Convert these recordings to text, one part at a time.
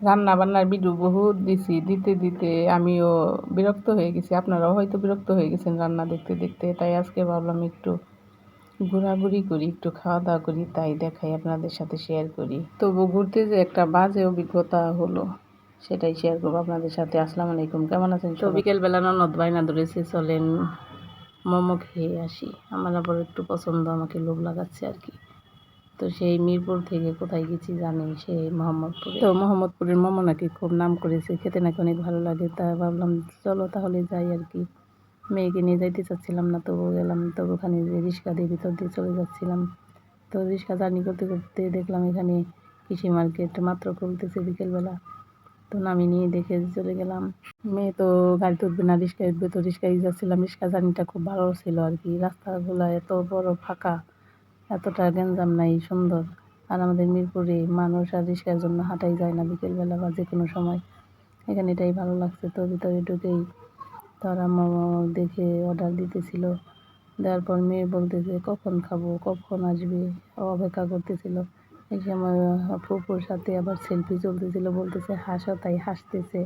রান্না বান্নার ভিডিও বহুত দিছি দিতে দিতে আমিও বিরক্ত হয়ে গেছি। আপনারাও হয়তো বিরক্ত হয়ে গেছেন রান্না দেখতে দেখতে তাই আজকে ভাবলাম একটু ঘোরাঘুরি করি একটু খাওয়া দাওয়া করি তাই দেখাই আপনাদের সাথে শেয়ার করি। তবু ঘুরতে যে একটা বাজে অভিজ্ঞতা হলো সেটাই শেয়ার করব আপনাদের সাথে। আসসালামু আলাইকুম কেমন আছেন তো বিকেলবেলা ননদ বাইনা ধরেছে চলেন মোমো খেয়ে আসি। আমার আবার একটু পছন্দ আমাকে লোভ লাগাচ্ছে আর কি। তো সেই মিরপুর থেকে কোথায় গেছি জানেন সেই মোহাম্মদপুরে। তো মোহাম্মদপুরের মোমো নাকি খুব নাম করেছে, খেতে নাকি অনেক ভালো লাগে, তা ভাবলাম চলো তাহলে যাই আর কি। মেয়েকে নিয়ে যাইতে চাচ্ছিলাম না তবু গেলাম, তবু ওখানে যে রিক্সা দিয়ে ভিতর দিয়ে চলে যাচ্ছিলাম। তো রিক্সা জার্নি করতে করতে দেখলাম এখানে কৃষি মার্কেট মাত্র খুলতেছে বিকেলবেলা। তো নামি নিয়ে দেখে চলে গেলাম। মেয়ে তো গাড়িতে উঠবে না, রিক্সায় উঠবে, তো রিক্সায় যাচ্ছিলাম। রিক্সা জার্নিটা খুব ভালো ছিল আর কি, রাস্তাগুলো এত বড় ফাঁকা। এতটা গ্যাঞ্জাম নাই, সুন্দর। আর আমাদের মিরপুরে মানুষ আর রিক্সার জন্য হাঁটাই যায় না বিকেলবেলা বা যে কোনো সময়। এখানে এটাই ভালো লাগছে, তো ভিতরে ঢুকেই তারা মোমো দেখে অর্ডার দিতেছিল। দেওয়ার পর মেয়ে বলতেছে, কখন খাব? কখন আসবে? অপেক্ষা করতেছিল। এই সময় ফুপুর সাথে আবার সেলফি চলতেছিল, বলতেছে, হাসো তাই হাসতেছে।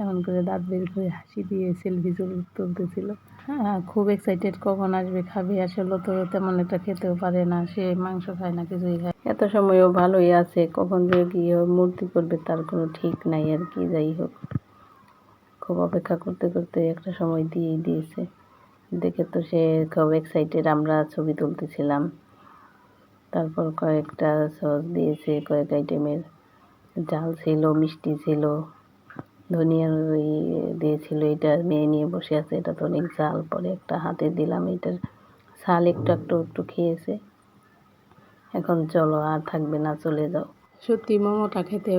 এমন করে দাঁত বের করে হাসি দিয়ে সেলফি তুলতেছিল। হ্যাঁ খুব এক্সাইটেড কখন আসবে, খাবে, আসলে তো তেমন একটা খেতেও পারে না, সে মাংস খায় না, কিছুই খায়। এত সময়ও ভালোই আছে, কখন যে গিয়ে মূর্তি করবে তার কোনো ঠিক নাই আর কি, যাই হোক। খুব অপেক্ষা করতে করতে একটা সময় দিয়েই দিয়েছে। দেখে তো সে খুব এক্সাইটেড আমরা ছবি তুলতেছিলাম। তারপর কয়েকটা সস দিয়েছে, কয়েক আইটেমের জাল ছিল, মিষ্টি ছিল। ধনিয়ার ওই দিয়েছিল, এটা মেয়ে নিয়ে বসে আছে, এটা তো অনেক জাল পরে একটা হাতে দিলাম, এটার ছাল একটু একটু একটু খেয়েছে। এখন চলো, আর থাকবে না, চলে যাও। সত্যি, মোমোটা খেতে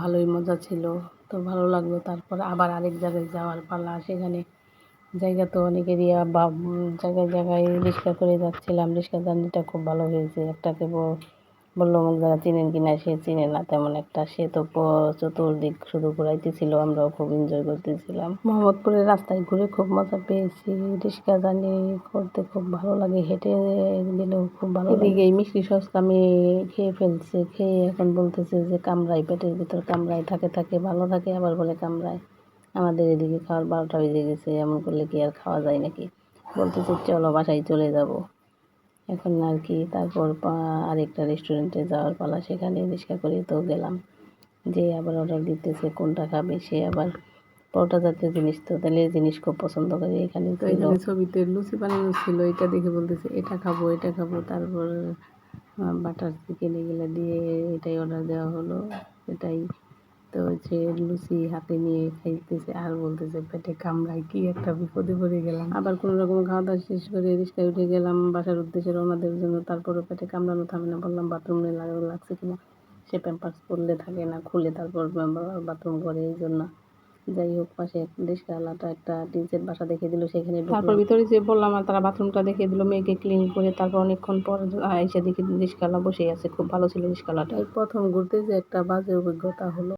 ভালোই মজা ছিল, তো ভালো লাগল। তারপর আবার আরেক জায়গায় যাওয়ার পালা, সেখানে জায়গা তো অনেক এরিয়া বা জায়গায় জায়গায় রিক্সা করে যাচ্ছিলাম। রিক্সা জার্নিটা খুব ভালো হয়েছে একটাকে বলল অমুক জায়গা চিনেন কিনা সে চিনে না তেমন একটা। সে তো চতুর্দিক শুধু ঘুরাইতেছিল, আমরাও খুব এনজয় করতেছিলাম। মোহাম্মদপুরের রাস্তায় ঘুরে খুব মজা পেয়েছি। রিক্সা জার্নি করতে খুব ভালো লাগে, হেঁটে গেলেও খুব ভালো এদিকে মিষ্টি সস্তা আমি খেয়ে ফেলছে, খেয়ে এখন বলতেছে যে কামড়ায় পেটের ভিতর কামড়ায় থাকে থাকে, ভালো থাকে, আবার বলে কামড়ায় আমাদের এদিকে খাওয়ার বারোটা বেজে গেছে, এমন করলে কি আর খাওয়া যায় নাকি? বলতেছে, চলো বাসায় চলে যাব। এখন আর কি তারপর আরেকটা রেস্টুরেন্টে যাওয়ার পালা সেখানে রিক্সা করে তো গেলাম। যে আবার অর্ডার দিতেছে কোনটা খাবে সে আবার পরোটা জাতীয় জিনিস তো তাহলে জিনিস খুব পছন্দ করে। এখানে তো এখানে ছবিতে লুচি বানানো ছিল এটা দেখে বলতেছে এটা খাব এটা খাব। তারপর বাটার চিকেন এগুলো দিয়ে এটাই অর্ডার দেওয়া হলো এটাই। তো হচ্ছে লুচি হাতে নিয়ে খাইতেছে আর বলতেছে পেটে কামড়ায় কি একটা বিপদে পড়ে গেলাম। আবার কোনো রকম খাওয়া দাওয়া শেষ করে রিক্সায় উঠে গেলাম বাসার উদ্দেশ্যে রওনা দেওয়ার জন্য। তারপরে পেটে কামড়ানো থামে না। বললাম বাথরুমে লাগছে কিনা? সে প্যাম্পার্স পরলে থাকে না খুলে তারপর বাথরুম করে এই জন্য। যাই হোক পাশে রিক্সাওয়ালাটা একটা টিনসের বাসা দেখে দিল সেখানে তারপর ভিতরে যে বললাম আর তারা বাথরুমটা দেখে দিল মেয়েকে ক্লিন করে তারপর অনেকক্ষণ পর এসে দেখি রিক্সাওয়ালা বসেই আছে। খুব ভালো ছিল রিক্সাওয়ালাটা। এই প্রথম ঘুরতে যে একটা বাজে অভিজ্ঞতা হলো।